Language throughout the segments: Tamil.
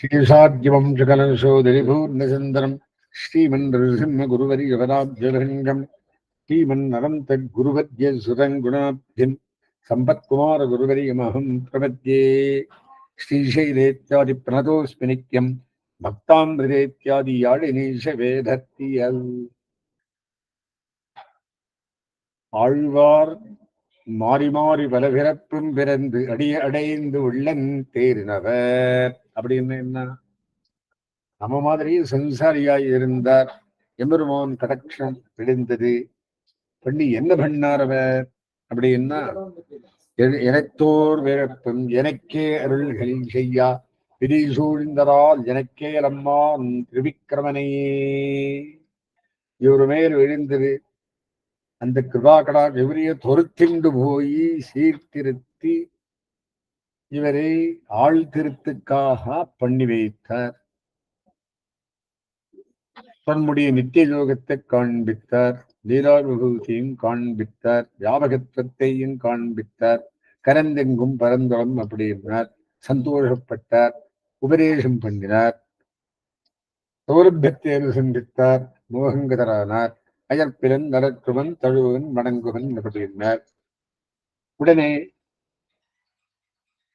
ஸ்ரீசாத்யவம் சகலசோதரிபூர்ணசுந்தரம் ஸ்ரீமன் நிருசிம்ம குருவரி யவதாப்ஜலங்கம் ஸ்ரீமன் நரம் தத் குருவத்ய சுதங்குணாப்தின் சம்பத்குமார குருவரியமகம் பிரபத்யே ஸ்ரீசைலேத்யாதி பிரணதோஸ்மி நித்யம் பக்தாமிருதேத்யாதி யாழினீஷ வேதத்தியல் ஆழ்வார் மாறி மாறி பலபிறப்பும் பிறந்து அடிய அடைந்து உள்ளன் தேறினவர்। அப்படின்னு என்ன? நம்ம மாதிரி சம்சாரியாய் இருந்தார். எம்பெருமான் கடக்ஷம் விழுந்தது. பண்ணி என்ன பண்ணார் அவர்? அப்படின்னா எனத்தோர் பிறப்பும் எனக்கே அருள்கள் செய்யா. விதி சூழ்ந்ததால் எனக்கே அம்மான் திருவிக்கிரமனையே இவர் மேல் விழுந்தது. அந்த கிருபாகடா விவரிய தொருத்திண்டு போய் சீர்திருத்தி இவரை ஆழ்திருத்துக்காக பண்ணி வைத்தார். தன்னுடைய நித்திய யோகத்தை காண்பித்தார். லீலா காண்பித்தார். வியாபகத்துவத்தையும் காண்பித்தார். கரந்தெங்கும் பரந்தளம் அப்படின்னார் சந்தோஷப்பட்டார். உபதேசம் பண்ணினார். சௌரபியத்தை அனுசந்தித்தார் மோகங்கதரானார். அயற்பிலன் நரற்றுவன் தழுவன் வணங்குவன் அப்படின்னார் உடனே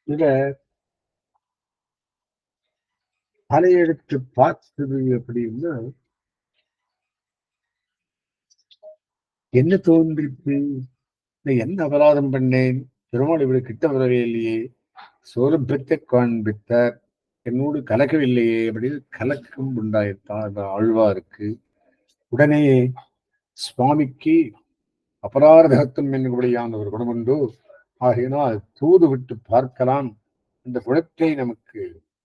இவர் தலையெடுத்து பார்த்தது அப்படின்னா என்ன தோன்றிச்சு என்ன அபராதம் பண்ணேன்? பெருமாள் இவரு கிட்ட வரவே இல்லையே. சோரபத்தை காண்பித்தார் என்னோடு கலக்கவில்லையே. அப்படின்னு கலக்கம் உண்டாயிட்டான் அந்த ஆழ்வாருக்கு உடனே சுவாமிக்கு அபராதகத்துவம் என்னும்படியான ஒரு குணம் உண்டு ஆகையினால் தூது விட்டு பார்க்கலாம் அந்த குணத்தை நமக்கு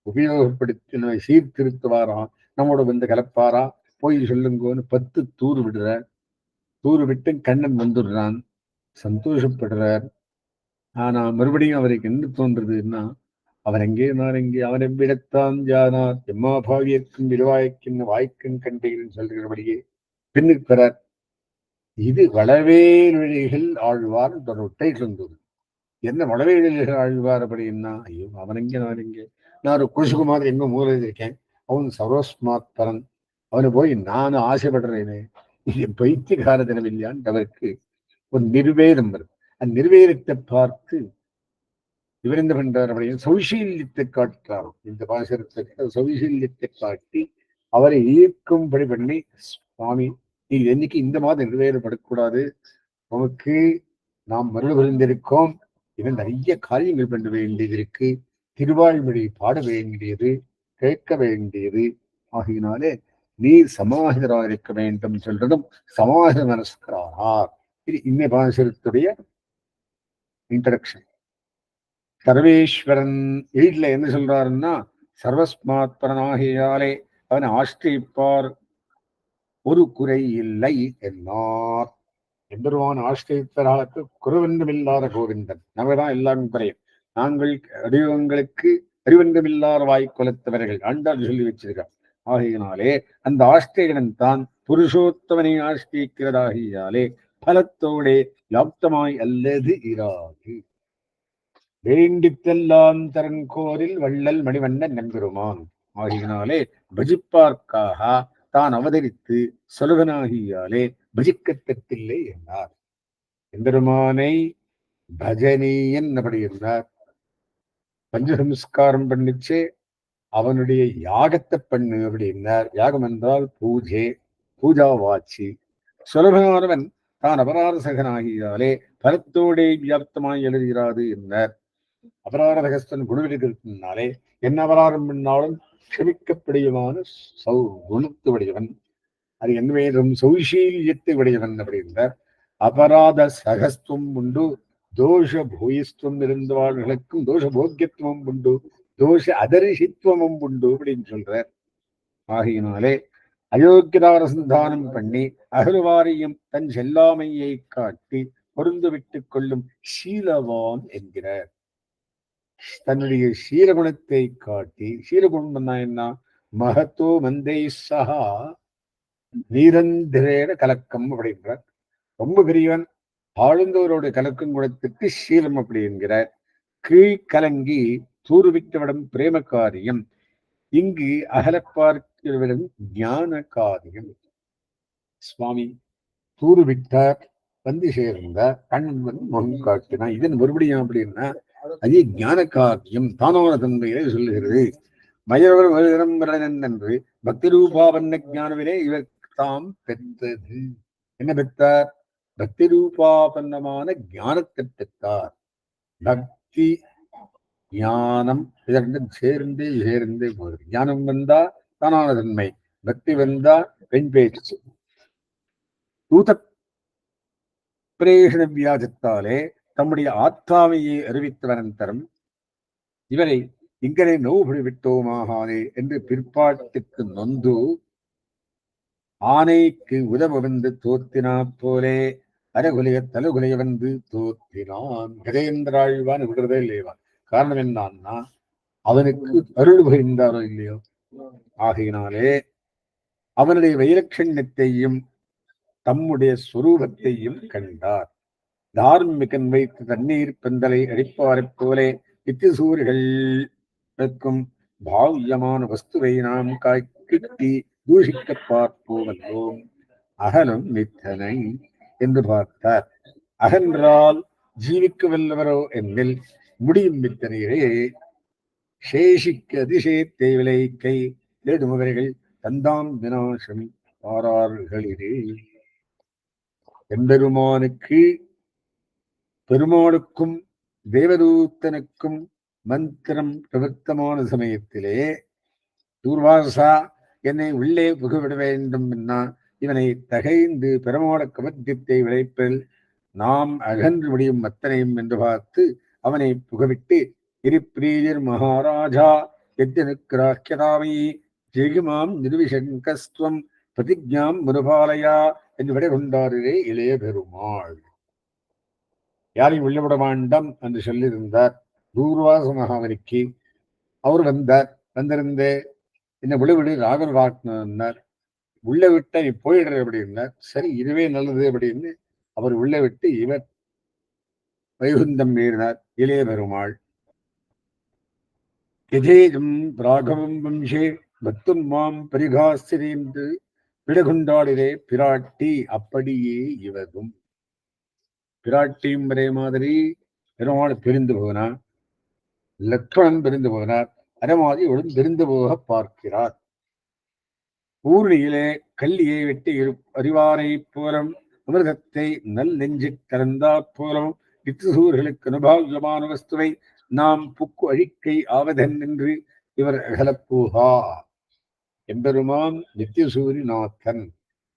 உபயோகப்படுத்தி நம்மை சீர்திருத்துவாரா நம்மோட வந்து கலப்பாரா? போய் சொல்லுங்கன்னு பத்து தூறு விடுறார். தூறு விட்டு கண்ணன் வந்துடுறான். சந்தோஷப்படுறார். ஆனா மறுபடியும் அவருக்கு என்ன தோன்றதுன்னா அவர் எங்கே நான் எங்கே அவன் எவ்விடத்தான் ஜானார். எம்மா பாவியர்க்கும் விருவாய்க்கும் வாய்க்கும் கண்டீர்கள் சொல்கிறபடியே பின்னுக்கிறார் இது வழிகள் ஆழ்வார் தொடர்ட்டை சொந்தது என்ன வளவேலிகள் ஆழ்வார் அப்படின்னா ஐயோ அவன் எங்கே நான் நான் ஒரு குசுகு எங்க மூல இருக்கேன் அவன் சர்வஸ்மாத் பரன். அவனை போய் நான் ஆசைப்படுறேனே. இது பைத்தியகார தினமில்லையான் அவருக்கு ஒரு நிர்வேதம் வரும். அந்த நிர்வேதத்தை பார்த்து இவர் என்ன பண்றார் அப்படின்னு சௌசீல்யத்தை காட்டுறார். இந்த பாசரத்தை சௌசீல்யத்தை காட்டி அவரை ஈர்க்கும்படி பண்ணி சுவாமி நீ என்னைக்கு இந்த மாதம் நிர்வேதப்படக்கூடாது உமக்கு நாம் மருள் விருந்திருக்கோம் இன்னும் நிறைய காரியங்கள் பண்ண வேண்டியது இருக்கு. திருவாழ்மொழி பாட வேண்டியது கேட்க வேண்டியது. ஆகையினாலே நீர் சமாஹிதராக இருக்க வேண்டும் சொல்றதும் சமாஹித மனஸ்கரானார். இது இன்னை பாசரத்துடைய இன்ட்ரடக்ஷன் சர்வேஸ்வரன் எயிட்ல என்ன சொல்றாருன்னா சர்வஸ்மாத்மரனாகியாலே அவனை ஆஷ்டிப்பார் ஒரு குறை இல்லை என்னார். எந்தருவான் ஆஷ்டிப்பராக குருவென்றுமில்லாத கோவிந்தன். நமதான் எல்லாம் குறையும். நாங்கள் அறிவங்களுக்கு அறிவென்றுமில்லாத வாய் குலத்தவர்கள். ஆண்டாள் சொல்லி வச்சிருக்கார். ஆகையினாலே அந்த ஆஷ்டிகன் தான் புருஷோத்தமனை ஆஷ்டிக்கிறதாகியாலே பலத்தோடே லாப்தமாய் அல்லது இராது. வேண்டித்தெல்லாம் தரங்கோரில் வள்ளல் மணிவண்ணன் நம்பெருமான் ஆகியனாலே பஜிப்பார்க்காக தான் அவதரித்து சொலுகனாகியாலே பஜிக்கத்தத்தில்லை என்றார் எம்பெருமானை பஜனீயன் அப்படி என்றார் பஞ்சசம்ஸ்காரம் பண்ணிச்சு அவனுடைய யாகத்தை பண்ணு அப்படின்னார் யாகம் என்றால் பூஜை பூஜா வாட்சி சுலபனானவன் தான் அபராதசகனாகியாலே பரத்தோடே வியாப்தமாய் எழுதுகிறாது என்றார். அபராதகஸ்தன் குணவிருக்கிறதுனாலே என்ன அபராதம் பண்ணாலும் க்ஷமிக்கப்படுவான சௌ குணத்து உடையவன் அது என்ன வேறும் சௌசீல்யத்தை உடையவன் அப்படின்றார் அபராத சகஸ்துவம் உண்டு தோஷ பூயிஸ்துவம் இருந்தவர்களுக்கும் தோஷ போக்கியத்துவம் உண்டு தோஷ அதரிசித்துவமும் உண்டு அப்படின்னு சொல்றார். ஆகையினாலே அயோக்கியதாரசந்தானம் பண்ணி அகருவாரியும் தன் செல்லாமையை காட்டி பொருந்து விட்டுக் கொள்ளும் சீலவான் என்கிறார். தன்னுடைய சீரகுணத்தை காட்டி சீரகுணம் என்ன? மகத்தோ மந்தை சகா நீரந்திரேன கலக்கம் அப்படின்றார். ரொம்ப பெரியவன் ஆழுந்தவரோட கலக்கம் கூட குணத்துக்கு சீலம் அப்படி என்கிறார். கீழ்கலங்கி தூர்விட்டவிடம் பிரேம காரியம் இங்கு அகலப்பார்க்கிறவிடம் ஞான காரியம். சுவாமி தூருவிட்டார் வந்து சேர்ந்த கண்ணன் வந்து முன் காட்டினா இதன் மறுபடியும் அப்படின்னா அது ஞான காரியம் தானோன தன்மையிலே சொல்லுகிறது. மயவர் வருடம் என்று பக்தி ரூபாவன்ன ஞானவிலே இவர் தாம் பெற்றது. என்ன பெற்றார் பக்தி ரூபாபன்னமான ஞானத்தை பெற்றார். பக்தி ஞானம் இதற்கு சேர்ந்து சேர்ந்து போகுது ஞானம் வந்தா தானான தன்மை பக்தி வந்தா பெண் பேச்சு. தூத பிரேஷண வியாஜத்தாலே தம்முடைய ஆத்மாவையை அறிவித்த அனந்தரம் இவரை இங்கனை நோபடி விட்டோமாகாதே என்று பிற்பாட்டுக்கு நொந்து ஆனைக்கு உதவ வந்து தோத்தினா போலே அரைகுலைய தலகுலைய வந்து தோத்தினான். கஜேந்திராழ்வான் விடுறதே இல்லையவா காரணம் என்னான்னா அவனுக்கு அருள் புரிந்தாரோ இல்லையோ? ஆகையினாலே அவனுடைய வைலட்சண்யத்தையும் தம்முடைய சுரூபத்தையும் கண்டார். தார்மிகன் வைத்து தண்ணீர் பந்தலை அடிப்பாரைப் போலே நித்தியசூரிகளுக்கும் பாவியமான வஸ்துவை நாம் கிட்டி தூஷிக்க பார்ப்போமல்லோம் அகலும் மித்தனை என்று பார்த்தார். அகன்றால் ஜீவிக்க வல்லவரோ என்னில் முடியும் மித்தனையே சேஷிக்க அதிசயத்தை கை தேடுபவர்கள் தந்தாம் வினாசம் பாரார்களே எம்பெருமானுக்கு பெருமாளுக்கும் தேவதூத்தனுக்கும் மந்திரம் பிரவர்த்தமான சமயத்திலே தூர்வாசா என்னை உள்ளே புகவிட வேண்டும் என்ன இவனை தகைந்து பெருமாள கமத்தியத்தை விளைப்பில் நாம் அகன்று முடியும் அத்தனையும் என்று பார்த்து அவனை புகவிட்டு இருப்பிரீதிர் மகாராஜா எத்தனுக்கிராக்கியதாமை ஜெகுமாம் நிருவிசங்கஸ்துவம் பிரதிஜாம் முருபாலயா என்று விடை கொண்டாரே இளைய பெருமாள். யாரையும் உள்ளவிட வேண்டாம் என்று சொல்லியிருந்தார். தூர்வாச மகாமணிக்கு அவர் வந்தார். வந்திருந்த என்ன விழுவிடு ராகுல் வாக்கினார் உள்ள விட்ட நீ போயிடுற அப்படின்னார் சரி இதுவே நல்லது அப்படின்னு அவர் உள்ள விட்டு இவர் வைகுந்தம் மீறினார். இளைய பெருமாள். எதேஜம் ராகவம் வம்சே பத்தும் மாம் பரிகாசிரி என்று பிராட்டி அப்படியே இவதும் பிராட்டியும் ஒரே மாதிரி பெருமாள் பிரிந்து போனார். லக்ஷ்மணன் பிரிந்து போனார். அரமாதி மாதிரி போக பார்க்கிறார். ஊர்ணியிலே கல்லியை வெட்டி இரு அறிவாரை போலம் அமிர்தத்தை நல் நெஞ்சு கலந்தாற் போலும் இத்துசூர்களுக்கு அனுபாவியமான வஸ்துவை நாம் புக்கு அழிக்கை ஆவதன் என்று இவர் அகலப்பூகா எம்பெருமான் நித்தியசூரிநாதன்.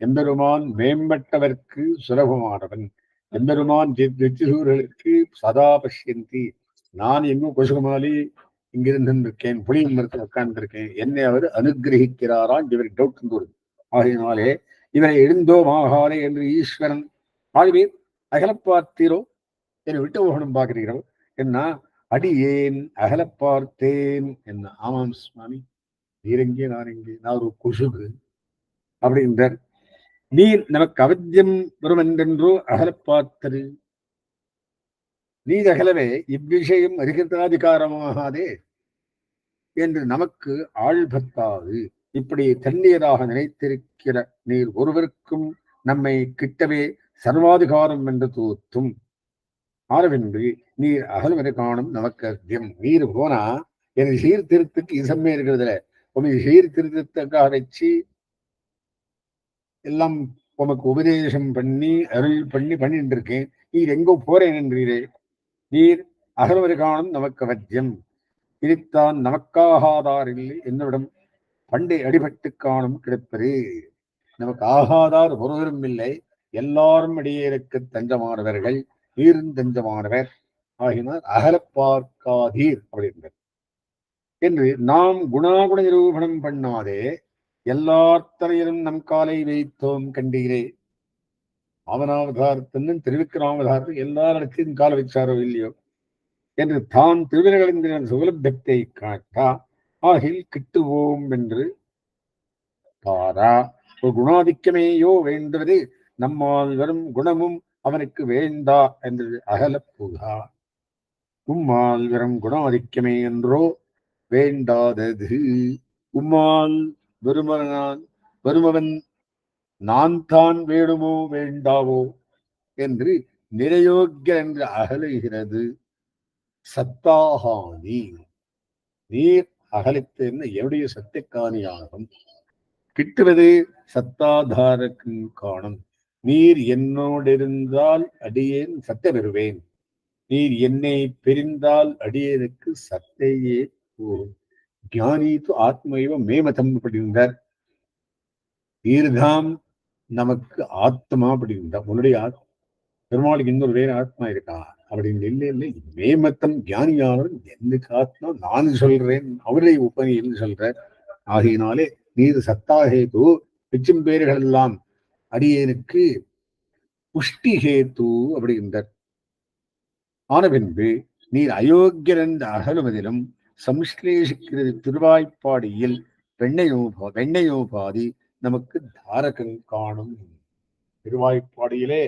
எம்பெருமான் மேம்பட்டவர்க்கு சுலபமானவன். எம்பெருமான் நித்தியசூர்களுக்கு சதா பஷ்யந்தி. நான் எங்கும் கொசுகுமாலி இங்கிருந்து இருக்கேன் புளியும் மரத்தில் உட்கார்ந்திருக்கேன். என்னை அவர் அனுகிரகிக்கிறாரான் இவருக்கு டவுட் வந்துள்ளது ஆகையினாலே இவரை எழுந்தோமாகாரே என்று ஈஸ்வரன் ஆழ்வீர் அகலப்பார்த்தீரோ? என்னை விட்டு போகணும் பார்க்கிறீரோ என்ன? அடியேன் அகலப்பார்த்தேன். என்ன? ஆமாம் சுவாமி. நீரெங்கே நான் எங்கே? நான் ஒரு கொசுகு. அப்படின்றார். நீர் நமக்கு அவத்தியம் வரும் என்றென்றோ அகலப்பார்த்தரு நீர் அகலவே இவ்விஷயம் அறிகிறதாதிகாரமாகாதே என்று நமக்கு ஆழ்பத்தாது இப்படி தண்ணியதாக நினைத்திருக்கிற நீர் ஒருவருக்கும் நம்மை கிட்டவே சர்வாதிகாரம் என்று தோத்தும் ஆரவின்றி நீர் அகல்வரை காணும் நமக்கு அத்தியம் நீர் போனா எனக்கு சீர்திருத்துக்கு இசமே இருக்கிறதுல. உனக்கு சீர்திருத்தத்துக்காக வச்சு எல்லாம் உமக்கு உபதேசம் பண்ணி அருள் பண்ணி பண்ணிட்டு இருக்கேன் நீர் எங்கோ போறேன் என்றீரே. நீர் அகல்வரை காணும் நமக்கு வத்தியம் இனித்தான் நமக்காகாதார் இல்லை என்னிடம் பண்டை அடிபட்டு காணும் கிடைப்பது. நமக்கு ஆகாதார் ஒருவரும் இல்லை. எல்லாரும் அடியேற்கு தஞ்சமானவர்கள் நீரும் தஞ்சமானவர். ஆகினார் அகல பார்க்காதீர் அப்படின்றார். என்று நாம் குணாகுண நிரூபணம் பண்ணாதே எல்லாத்தரையிலும் நம் காலை வைத்தோம் கண்டீரே. அவனாவதாரத்தின் திருவிக்கிராமதாரத்தில் எல்லாரிடத்தையும் கால வச்சாரோ இல்லையோ? என்று தான் திருவிரகளின் சுகலபத்தை காட்டா ஆகில் கிட்டுவோம் என்று பாரா ஒரு குணாதிக்கமேயோ வேண்டுவது நம்மால் வரும் குணமும் அவனுக்கு வேண்டா என்று அகல உம்மால் வரும் குணாதிக்கமே என்றோ? வேண்டாதது. உம்மால் வருமனான் வருமவன் நான் தான் வேணுமோ வேண்டாவோ என்று நிரயோக்கிய என்று அகலுகிறது. சத்தாகாணி நீர் அகலித்து என்ன சத்தியக்காணி ஆகும் கிட்டுவது சத்தாதாரக்கும் காணும். நீர் என்னோடிருந்தால் அடியேன் சத்த பெறுவேன் நீர் என்னை பிரிந்தால் அடியேனுக்கு சத்தையே போகும் ஞானி து ஆத்மைவ மேமதம் அப்படின்றார் நீர்தாம் நமக்கு ஆத்மா அப்படின்றார் உன்னுடைய ஆத் பெருமாளுக்கு இன்னொரு வேற ஆத்மா இருக்கா? அப்படின்னு இல்லை இல்லை மேமத்தம் ஞானியானவர் எனக்கு ஆத்மா நான் சொல்றேன். அவருடைய உபனியில் சொல்ற ஆகையினாலே நீர் சத்தாகேது மிச்சம் பேர்கள் எல்லாம் அடியேனுக்கு புஷ்டி ஹேத்து அப்படின்றார் ஆன பின்பு நீர் அயோக்கியரந்த அகலுவதிலும் சம்ஸ்லேஷிக்கிறது திருவாய்ப்பாடியில் வெண்ணையோபா வெண்ணையோபாதி நமக்கு தாரகம் காணும். திருவாய்ப்பாடியிலே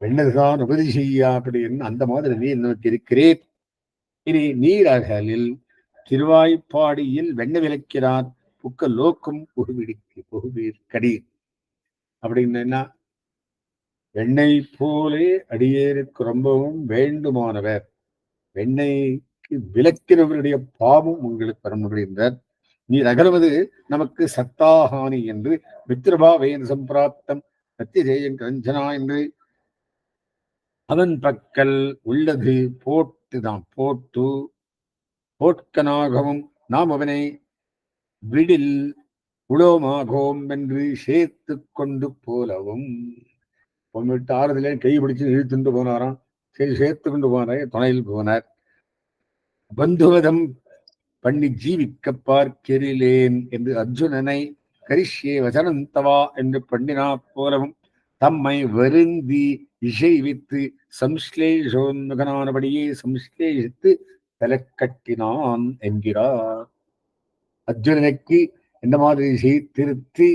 வெண்ணதுதான் உபதி செய்யா அப்படின்னு அந்த மாதிரி நீர் நமக்கு இருக்கிறேன். இனி நீர் அகலில் திருவாய்ப்பாடியில் வெண்ண விளக்கிறார். புக்க லோக்கும் புகுவிடிக்கு புகுவீர் கடீர் அப்படின்னு என்ன? வெண்ணெய் போலே அடியேருக்கு ரொம்பவும் வேண்டுமானவர். வெண்ணெய்க்கு விளக்கிறவருடைய பாவம் உங்களுக்கு வர முடிந்தார் நீர் அகலுவது நமக்கு சத்தாகானி என்று. மித்ரபாவேன் சம்பிராப்தம். சத்தியஜெயன் கஞ்சனா என்று. அவன் பக்கல் உள்ளது. போட்டுதான் போட்டு போட்கனாகவும் நாம் அவனை விடில் உலோமாகோம் என்று சேர்த்து கொண்டு போலவும். பொன்விட்டு ஆறுதலே கை பிடிச்சு இழுத்துண்டு போனாராம். சரி சேர்த்து கொண்டு போனார் துணையில் போனார். பந்துவதம் பண்ணி ஜீவிக்க பார்க்கிறேன் என்று அர்ஜுனனை கரிஷ்யே வசனந்தவா என்று பண்ணினா போலவும் தம்மை வருந்தி இசைவித்து சம்ஸ்லேஷோன்முகனானபடியே சம்ஸ்லேஷித்து தலைக்கட்டினான் என்கிறார். அர்ஜுனனுக்கு இந்த மாதிரி சீர்திருத்தி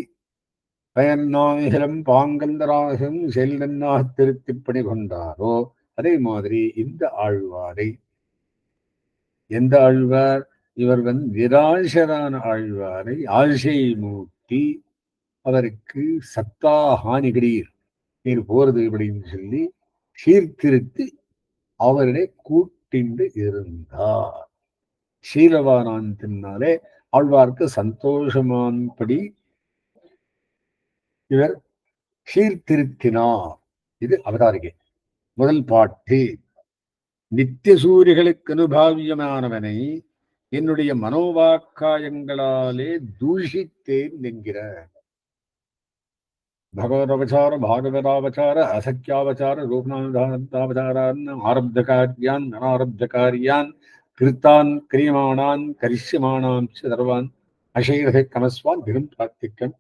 பயன்னாயிரம் பாங்கந்தராகம் செல்வன்னா திருத்தி பணி கொண்டாரோ அதே மாதிரி இந்த ஆழ்வாரை. எந்த ஆழ்வார்? இவர் வந்து நிராசரான ஆழ்வாரை ஆசை மூட்டி அவருக்கு சத்தா ஹானிகிறீர். நீர் போறது அப்படின்னு சொல்லி சீர்திருத்தி அவரிடை கூட்டிண்டு இருந்தார். சீலவானான் தின்னாலே ஆழ்வார்க்கு சந்தோஷமான்படி இவர் சீர்திருத்தினார். இது அவதாரிகை. முதல் பாட்டு நித்திய சூரியர்களுக்கு அனுபாவியமானவனை என்னுடைய மனோவாக்காயங்களாலே தூஷித்தேன் என்கிற பகவதாவச்சார பாகவதாவச்சார அசக்கியாவச்சார லோகநாதாவச்சாரான் ஆரப்த காரியான் அனாரப்த காரியான் கிருத்தான் கிரியமானான் கரிஷ்யமானாம் சர்வான் அசைரதை கமஸ்வான் பெரும் பிரார்த்திக்கன்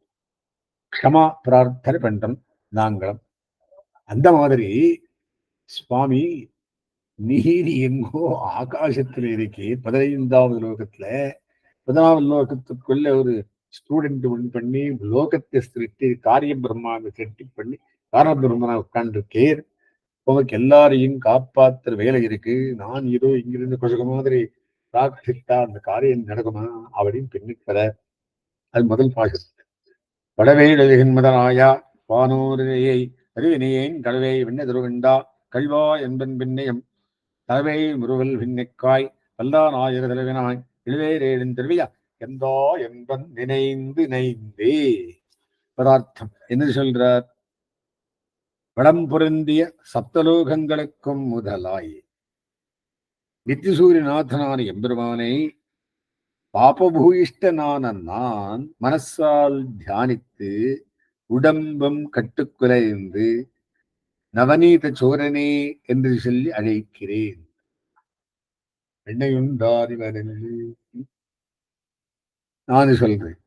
க்ஷமா பிரார்த்தனை பண்றோம் நாங்களும். அந்த மாதிரி சுவாமி நீர் எங்கோ ஆகாசத்துல இருக்கே. பதினைந்தாவது லோகத்துல பதினாவது லோகத்துக்குள்ள ஒரு ஸ்டூடெண்ட் ஒன் பண்ணி லோகத்தை திருட்டி காரிய பிரம்மாவை திருட்டி பண்ணி காரண பிரம்மனா உட்கார்ந்துருக்கேர் உனக்கு எல்லாரையும் காப்பாத்துற வேலை இருக்கு. நான் ஏதோ இங்கிருந்து கொஞ்சம் மாதிரி பிரார்த்தித்தா அந்த காரியம் நடக்குமா? அப்படின்னு பின்னிட்டு அது முதல் பாகம் வடவேடலிகன்மதனாயா வானோரையை அறிவினையேன் கடவை வெண்ண திருவெண்டா கல்வா என்பன் பின்னையம் தலைமை முருவல் விண்ணிக்காய் வல்லான் ஆயிர தலைவினாய் இழுவேரேடின் திருவியா எந்தோ என்பன் நினைந்து நைந்தே. பதார்த்தம். என்ன சொல்றார்? வடம் பொருந்திய சப்தலோகங்களுக்கும் முதலாய். நித்திசூரியநாதனான எம்பெருமானை பாபபூயிஷ்டனான நான் மனசால் தியானித்து உடம்பம் கட்டுக்குலைந்து நவநீத சோரனே என்று சொல்லி அழைக்கிறேன். எண்ணையுண்டாதிவரில் நான் சொல்றேன்.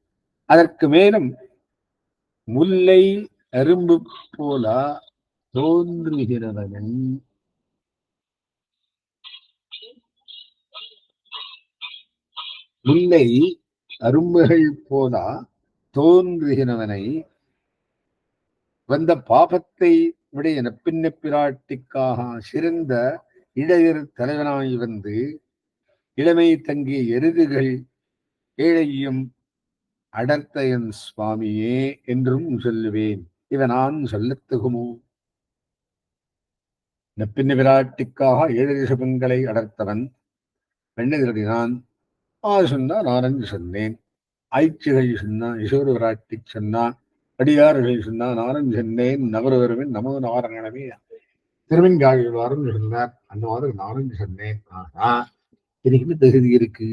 அதற்கு மேலும் முல்லை அரும்பு போல தோன்றுகிறவன் முல்லை அரும்புகள் போல தோன்றுகிறவனை வந்த பாபத்தை விடைய நப்பின்ன பிராட்டிக்காக சிறந்த இளையர் தலைவனாய் வந்து இளமை தங்கிய எருதுகள் ஏழையும் அடர்த்தயன் சுவாமியே என்றும் சொல்லுவேன். இவனான் சொல்லத்துகுமோ நப்பின்ன விராட்டிக்காக ஏழு ரிஷபங்களை அடர்த்தவன் பெண்ணெதிரடினான் ஆ சொன்னா நானஞ்சு சொன்னேன். ஆய்ச்சிகள் சொன்னான் யசோர விராட்டி சொன்னான். அடியார் சொன்னான் நானும் சொன்னேன் நவரவருவன் நமது நாராயணமே திருவெங்காழ்வாரும் சொன்னார் அந்த மாதிரி நானும் சொன்னேன் ஆனா எனக்கு என்ன தகுதி இருக்கு.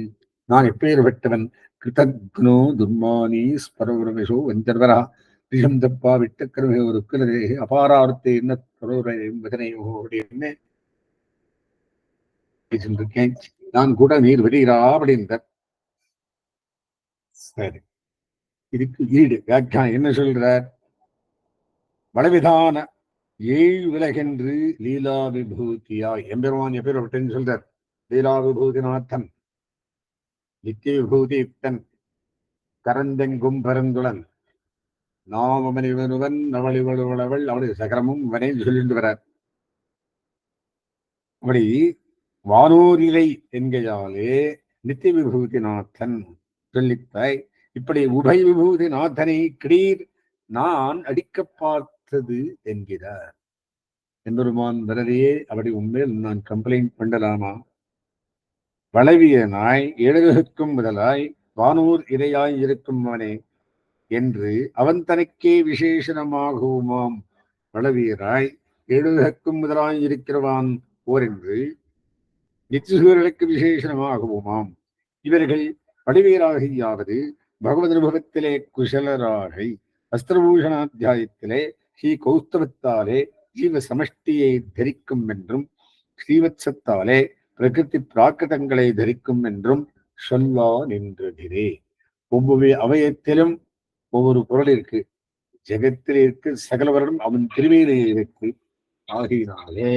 நான் எப்பேற்பட்டவன் கிருதக்னோ துர்மானி ஸ்பரவரவேஷோ வஞ்சர்வரா விஷம் தப்பா விட்டக்கிரமே ஒரு கிளரே. அபாரார்த்தே என்ன? பரவரை அப்படின்னு நான் கூட நீர் வெளியிடா அப்படின்றார். சரி. இதுக்கு ஈடு. வியாக்கியானம் என்ன சொல்றார்? வடவிதான ஏழு விலகென்று லீலா விபூதியாய் எம்பெருமான் எப்பேற்பட்டேன்னு சொல்றார்? லீலா விபூதிநாத்தன் நித்திய விபூதி யுக்தன் கரந்தெங்கும் பரந்துளன் நாமமனிவனுவன் நவளிவளுவளவள் அவளுடைய சகரமும் இவனே சொல்லிட்டு வரார் அப்படி வானோரிலை என்கையாலே நித்திய விபூதிநாத்தன் சொல்லித்தாய் இப்படி உபய விபூதிநாதனை கிடீர் நான் அடிக்க பார்த்தது என்கிறார். எம்பெருமான் வரதையே அப்படி உண்மையில் நான் கம்ப்ளைண்ட் பண்ணலாமா? வளவிய நாய் ஏழகுக்கும் முதலாய் வானூர் இரையாய் இருக்கும் அவனே என்று அவன் தனக்கே விசேஷனமாகுமாம். வளவியராய் எழுதக்கும் முதலாய் இருக்கிறவான் ஓர் என்று நித்திசூர்களுக்கு விசேஷனமாகுமாம். இவர்கள் வடிவீராகியாவது பகவத் அனுபவத்திலே குஷலராகை அஸ்திரபூஷணாத்தியாயத்திலே ஸ்ரீ கௌஸ்தவத்தாலே ஜீவ சமஷ்டியை தரிக்கும் என்றும் ஸ்ரீவத்சத்தாலே பிரகிருதி பிராக்கிருதங்களை தரிக்கும் என்றும் சொல்லா நின்றதிரே. ஒவ்வொரு அவயத்திலும் ஒவ்வொரு பொருள் இருக்கு. ஜெகத்தில் இருக்கு சகலவரும் அவன் திருமையிலே இருக்கு. ஆகினாலே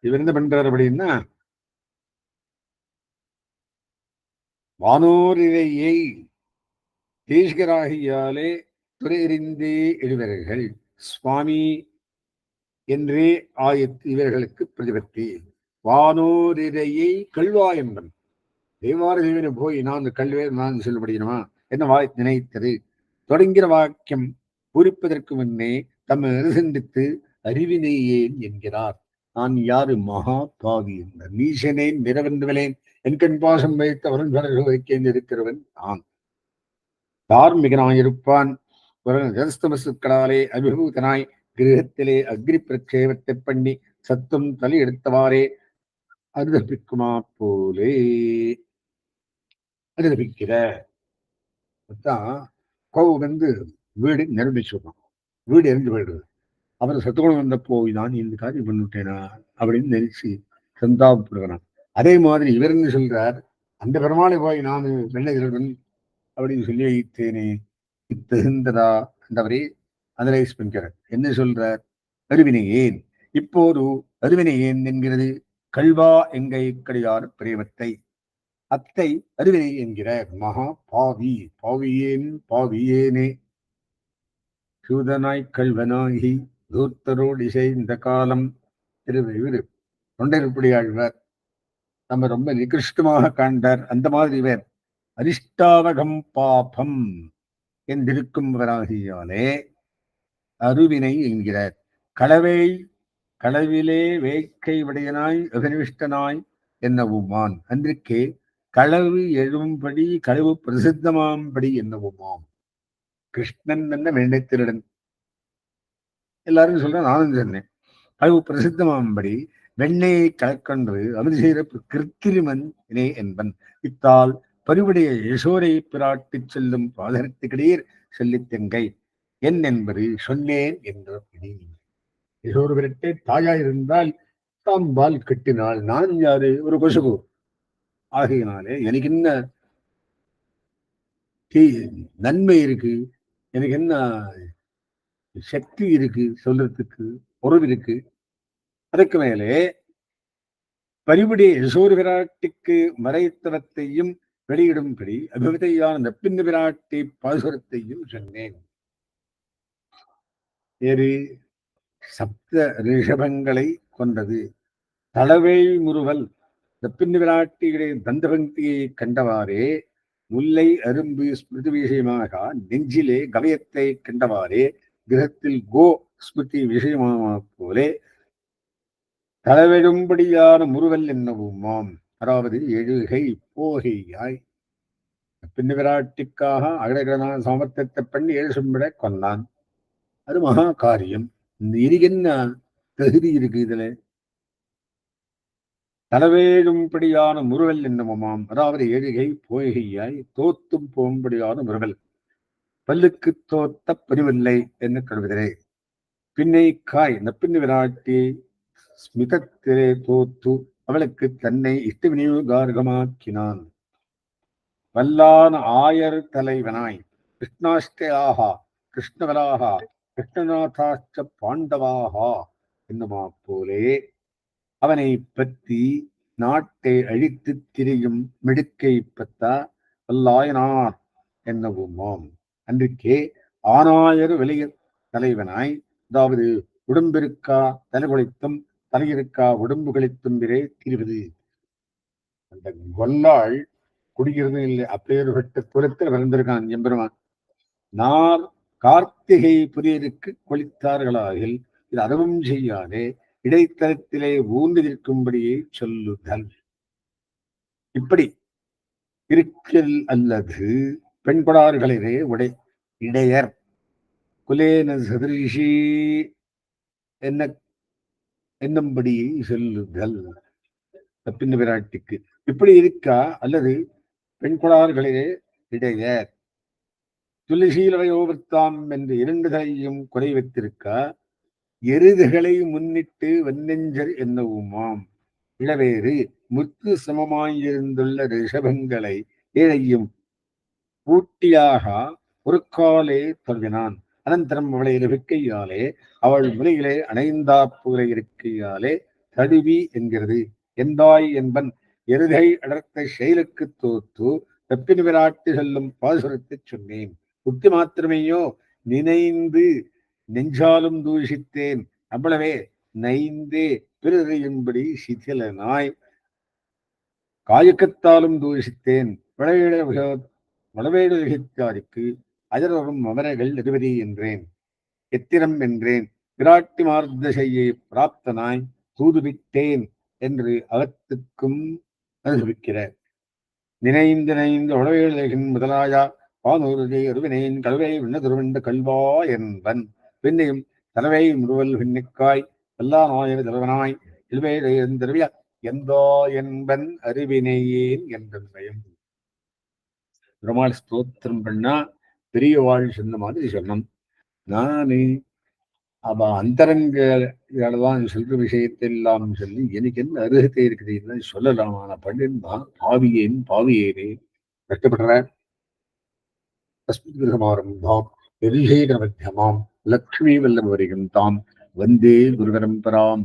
இவர் என்ன பண்றார் அப்படின்னா வானோரிரையை தேசிகராகியாலே துறையறிந்தே எழுவர்கள். சுவாமி என்றே ஆயத் இவர்களுக்கு பிரதிபத்தி வானோரிரையை கல்வா என்பன். தேவார போய் நான் கல்வே நான் சொல்லப்படுகிறமா என்ன வாய் நினைத்தது? தொடங்கிற வாக்கியம் பூரிப்பதற்கு முன்னே தம்மை சிந்தித்து அறிவினையேன் என்கிறார். நான் யாரு? மகா பாவி என்ற நீசனேன் நிறவென்றுவலேன் என் கண் பாசம் வைத்த அவன் வைக்கேன் இருக்கிறவன் நான். தார்மிகனாயிருப்பான். ஜஸ்தமசுக்களாலே அபிபூதனாய் கிரகத்திலே அக்னி பிரக்ஷேபத்தை பண்ணி சத்தும் தலி எடுத்தவாறே அனுதபிக்குமா போலே. அனுதபிக்கிற கோவு வந்து வீடு நிரம்பிச்சுடுறான் வீடு எரிஞ்சு போயிடுது. அவர் சத்துகுணம் வந்த போய் நான் இந்த காரியம் பண்ணிவிட்டேனா அப்படின்னு நினைச்சு சந்தாபப்படுகிறான் அதே மாதிரி இவர் என்ன சொல்றார்? அந்த பெருமாளை போய் நான் வெள்ளகிரன் அப்படின்னு சொல்லி வைத்தேனே. இத்தகுந்ததா? என்றவரே அனலைஸ் பண்கிறார் என்ன சொல்றார்? அருவினை ஏன்? இப்போது அருவினை ஏன்? என்கிறது. கல்வா எங்கை கடியார் பிரேமத்தை? அத்தை அருவினை என்கிற மகா பாவி. பாவியேன் பாவியேனே. சூதனாய் கல்வனாகி தூர்த்தரோடு இசைந்த காலம். திரு இவர் தொண்டர்படி ஆழ்வார். நம்ம ரொம்ப நிகிருஷ்டமாக காண்டார். அந்த மாதிரி இவர். அரிஷ்டாவகம் பாபம் என்றிருக்கும்வராகியாலே அருவினை என்கிறார். களவை களவிலே வேட்கை விடையனாய் என்ன என்னவுமான் அன்றிக்கே களவு எழும்படி களவு பிரசித்தமாம்படி என்னவுமாம்? கிருஷ்ணன் என்ன வேண்டத்திருடன் எல்லாரும் சொல்றேன் நானும் சொன்னேன். களவு பிரசித்தமாம்படி வெண்ணையை கலக்கொன்று அமிர்த கிருத்திரிமன் இனே என்பன். இத்தால் பருவுடைய யசோரை பிராட்டி செல்லும் பாதரத்துக்கிடையே சொல்லித்தெங்கை என் என்பது சொன்னேன் என்ற பிடி யசோர் விரட்டே தாயாயிருந்தால் தாம் பால் கட்டினால் நான் யாரு? ஒரு கொசுகு. ஆகையினாலே எனக்கு என்ன நன்மை இருக்கு? எனக்கு என்ன சக்தி இருக்கு? சொல்றதுக்கு பொருள் இருக்கு? அதுக்கு மேலே பரிவுடைய யசோர் விராட்டிக்கு மறைத்தவத்தையும் வெளியிடும்படி அபிவிதையான நப்பிந்து விராட்டி பாசுரத்தையும் சொன்னேன். வேறு சப்த ரிஷபங்களை கொண்டது. தளவை முறுவல் தப்பின்னு விராட்டிகளே தந்தபங்கியை கண்டவாறே முல்லை அரும்பு ஸ்மிருதி விஷயமாக நெஞ்சிலே கவயத்தை கண்டவாறே கிரகத்தில் கோ ஸ்மிருதி விஷயமாக போலே தலைவெழும்படியான முருகல் என்னவுமாம் அதாவது எழுகை போகையாய். பின்னு விராட்டிக்காக அழகனா சாமர்த்தியத்தை பண்ணி எழுசும்பட கொண்டான். அது மகா காரியம். இந்த என்ன தகுதி இருக்கு இதுல? தலவேழும்படியான முருகல் என்னமுமாம் அதாவது எழுகை போகையாய் தோத்தும் போகும்படியான முருகல் பல்லுக்கு தோத்த பதிவில்லை என்ன கருதுகிறே பின்னை காய் நப்பின்னு விராட்டி ஸ்மிதத்திலே தோத்து அவளுக்கு தன்னை இஷ்ட விநியோகார்கமாக்கினான். வல்லான ஆயர் தலைவனாய் கிருஷ்ணாஷ்டயாகா கிருஷ்ணவராகா கிருஷ்ணநாதாஷ்ட பாண்டவாகா என்னமா போலே அவனை பற்றி நாட்டை அழித்து திரியும் மிடுக்கை பத்தா வல்லாயனார் என்னவுமாம். அன்றைக்கே ஆனாயர் வெளிய தலைவனாய் அதாவது உடம்பிருக்கா தலைகுலைத்தும் தலையிருக்கா உடம்புகளை துன்பிரே விரே அந்த கொல்லாள் குடிக்கிறது இல்லை. அப்பேறுபட்ட குலத்தில் பிறந்திருக்கான் எம்பெருமான். நார் கார்த்திகை புரியருக்கு கொளித்தார்களாகில் இது அறவும் செய்யாதே இடைத்தரத்திலே ஊர்ந்திருக்கும்படியே சொல்லுதல். இப்படி இருக்கல் அல்லது பெண்கொடார்களே உடை இடையர். குலேன சதிருஷி என்ன என்னும்படியை சொல்லுதல் பின்ன விராட்டிக்கு. இப்படி இருக்கா? அல்லது பெண்கொடார்களிலே இடையர். துளசீலவையோவர்த்தாம் என்று இரண்டுகளையும் குறை வைத்திருக்கா? எருதுகளை முன்னிட்டு வெண்ணெஞ்சர் என்னவுமாம்? இளவேறு முத்து சமமாயிருந்துள்ள ரிஷபங்களை ஏழையும் பூட்டியாக ஒரு காலே தொடங்கினான் அனந்தரம் அவளை இருக்கையாலே அவள் முறையிலே அணைந்தாப்புகளை இருக்கையாலே தடுவி என்கிறது. எந்தாய் என்பன் எருதை அடர்த்த செயலுக்கு தோத்து வெப்பின் விராட்டு செல்லும் பாசுரத்தை சொன்னேன். புத்தி மாத்திரமேயோ நினைந்து நெஞ்சாலும் தூஷித்தேன். அவ்வளவே நைந்தே பிறரையும்படி சிதிலனாய் காயக்கத்தாலும் தூஷித்தேன். வளவேடுகித்தாருக்கு அஜரரும் அமரர்கள் நிருபதி என்றேன். எத்திரம் என்றேன். விராட்டி மார்தசையை பிராப்தனாய் தூதுவிட்டேன் என்று அவத்துக்கும் அனுபவிக்கிறார் நினைந்து நினைந்து முதலாயா பானூருதை அருவினையின் கழுவை விண்ண திருவண்ட கல்வா என்பன். பின்னையும் தலைவை முருவல் விண்ணிக்காய் எல்லா நாயக தலைவனாய் இல்வேந்திரவிய எந்தோ என்பன் அறிவினையேன் என்றையும் பெருமாள் ஸ்தோத்திரம் பண்ணா பெரியவாள் சொன்ன மாதிரி சொன்னோம் நானே அவ அந்தரங்கதான் சொல்ற விஷயத்தெல்லாம் சொல்லி எனக்கு என்ன அருகத்தை இருக்குது சொல்லலாம். ஆனா பண்ணிருந்தான் பாவியேன் பாவியேனே கஷ்டப்படுறேன் கிரகமாரம்பாம் எரிகேக மத்தியமாம் லக்ஷ்மி வல்லபரிகம் தாம் வந்தே குருபரம்பராம்.